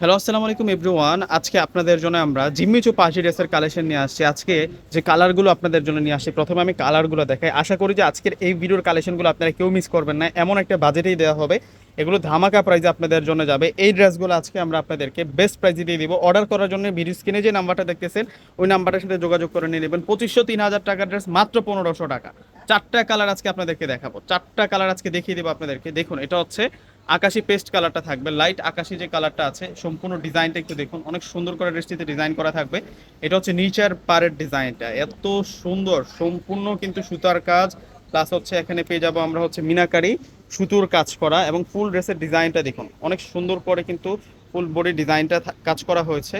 Hello, আসসালামু আলাইকুম everyone. আজকে আপনাদের জন্য আমরা জিম্মিচু পার্টি ড্রেসের কালেকশন নিয়ে আসছি। আজকে যে কালারগুলো আপনাদের জন্য নিয়ে আসছি, প্রথমে আমি কালারগুলো দেখাই। আশা করি যে আজকের এই ভিডিওর কালেকশনগুলো আপনারা কেউ মিস করবেন না। এমন একটা বাজেটেই দেওয়া হবে। এগুলো ধামাকা প্রাইজে আপনাদের জন্য যাবে। এই ড্রেসগুলো আজকে আমরা আপনাদেরকে বেস্ট প্রাইজে দিয়ে দিব। অর্ডার করার জন্য ভিডিও স্ক্রিনে যে নাম্বারটা দেখতেছেন, ওই নাম্বারটার সাথে যোগাযোগ করে নিয়ে নেবেন। পঁচিশশো তিন হাজার টাকার ড্রেস মাত্র পনেরোশো টাকা। চারটা কালার আজকে আপনাদেরকে দেখাবো। চারটা কালার আজকে দেখিয়ে দেবো আপনাদেরকে। দেখুন, এটা হচ্ছে আকাশি পেস্ট কালারটা থাকবে লাইট আকাশি যে কালারটা আছে, সম্পূর্ণ ডিজাইনটা একটু দেখুন, অনেক সুন্দর করে ড্রেসটিতে ডিজাইন করা থাকবে। এটা হচ্ছে নিচার পারের ডিজাইনটা এত সুন্দর, সম্পূর্ণ কিন্তু সুতার কাজ প্লাস হচ্ছে এখানে পেয়ে যাব আমরা হচ্ছে মিনাকারি, সুতোর কাজ করা এবং ফুল ড্রেসের ডিজাইনটা দেখুন, অনেক সুন্দর করে কিন্তু ফুল বডি ডিজাইনটা কাজ করা হয়েছে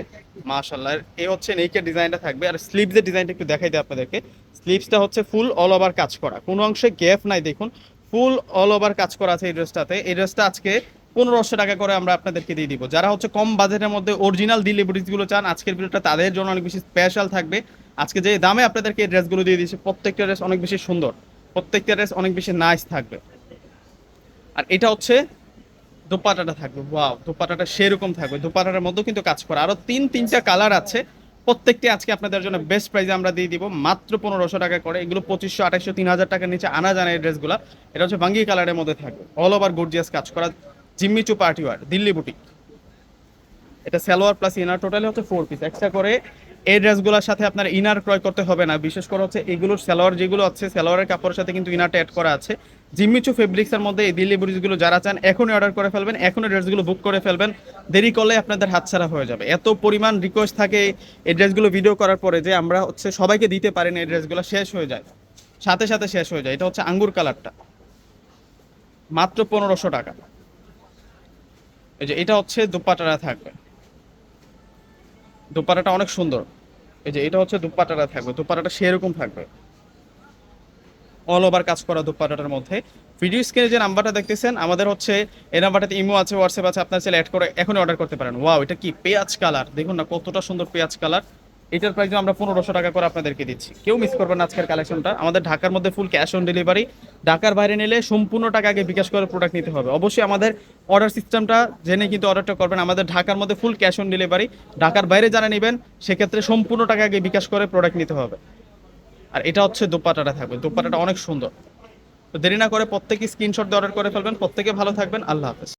মাশাল্লাহ এই হচ্ছে নেকের ডিজাইনটা থাকবে, আর স্লিভসের ডিজাইনটা একটু দেখাই দিই আপনাদেরকে। স্লিভসটা হচ্ছে ফুল অল ওভার কাজ করা, কোনো অংশে গ্যাপ নাই, দেখুন ফুল অল ওভার কাজ করা আছে এই ড্রেসটাতে। এই ড্রেসটা আজকে পনেরোশো টাকা করে আমরা আপনাদেরকে দিয়ে দিব। যারা হচ্ছে কম বাজেটের মধ্যে অরিজিনাল দিল্লি ডিলিভারিজগুলো চান, আজকের ভিডিওটা তাদের জন্য অনেক বেশি স্পেশাল থাকবে। আজকে যে দামে আপনাদেরকে এই ড্রেসগুলো দিয়ে দিয়েছি, প্রত্যেকটা ড্রেস অনেক বেশি সুন্দর, প্রত্যেকটা ড্রেস অনেক বেশি নাইস থাকবে। আর এটা হচ্ছে দোপাটাটা থাকবে ওয়াও দোপাটাটা সেরকম থাকবে। দোপাটাটার মধ্যেও কিন্তু কাজ করা। আরও তিন, তিনটা কালার আছে। প্রত্যেকটি আজকে আপনাদের জন্য বেস্ট প্রাইসে আমরা দিয়ে দিব মাত্র পনেরোশো টাকা করে। এগুলো পঁচিশশো আঠাশশো তিন হাজার টাকার নিচে আনা জানা এই ড্রেসগুলো এটা হচ্ছে ভাঙ্গি কালারের মধ্যে থাকবে। অল ওভার গর্জিয়াস কাজ করা। জিম্মিচু পার্টি ওয়ার, দিল্লি বুটিক এটা সালোয়ার প্লাস ইনার টোটালি হচ্ছে ফোর পিস এক্সট্রা করে এই ড্রেসগুলোর সাথে আপনার ইনার ক্রয় করতে হবে না। বিশেষ করে হচ্ছে এগুলোর সালোয়ার যেগুলো আছে, সালোয়ারের কাপড়ের সাথে কিন্তু ইনারটা অ্যাড করা আছে। জিম্মিচু ফেব্রিক্সের মধ্যে এই দিল্লি যারা চান, এখনই অর্ডার করে ফেলবেন, এখনই ড্রেসগুলো বুক করে ফেলবেন। দেরি করলে আপনাদের হাতছাড়া হয়ে যাবে। এত পরিমাণ রিকোয়েস্ট থাকে এই ড্রেসগুলো ভিডিও করার পরে যে আমরা হচ্ছে সবাইকে দিতে পারি না এই ড্রেসগুলো শেষ হয়ে যায়। সাথে সাথে শেষ হয়ে যায়। এটা হচ্ছে আঙ্গুর কালারটা। মাত্র পনেরোশো টাকা। এই যে এটা হচ্ছে দুপাটারা থাকবে। দুপাটাটা অনেক সুন্দর। এই যে এটা হচ্ছে দুপাটাটা থাকবে, দুপাটাটা সেরকম থাকবে। অল ওভার কাজ করা দুপাটাটার মধ্যে। ভিডিও স্ক্রিনে যে নাম্বারটা দেখতেছেন, আমাদের হচ্ছে এই নাম্বারটাতে ইমো আছে হোয়াটসঅ্যাপ আছে, আপনার ছেলে অ্যাড করে এখনই অর্ডার করতে পারেন। ওয়াও এটা কি পেঁয়াজ কালার দেখুন না, কতটা সুন্দর পেঁয়াজ কালার এটার প্রাইস আমরা পনেরোশো টাকা করে আপনাদেরকে দিচ্ছি। কেউ মিস করবেন আজকের কালেকশনটা আমাদের ঢাকার মধ্যে ফুল ক্যাশ অন ডেলিভারি ঢাকার বাইরে নিলে সম্পূর্ণ টাকা আগে বিকাশ করে প্রোডাক্ট নিতে হবে। অবশ্যই আমাদের অর্ডার সিস্টেমটা জেনে কিন্তু অর্ডারটা করবেন। আমাদের ঢাকার মধ্যে ফুল ক্যাশ অন ডেলিভারি ঢাকার বাইরে যারা নেবেন, সেক্ষেত্রে সম্পূর্ণ টাকা আগে বিকাশ করে প্রোডাক্ট নিতে হবে। আর এটা হচ্ছে দোপাটাটা থাকবে। দোপাটাটা অনেক সুন্দর। তো দেরি না করে প্রত্যেকে স্ক্রিনশট দিয়ে অর্ডার করে ফেলবেন। প্রত্যেকে ভালো থাকবেন। আল্লাহ হাফেজ।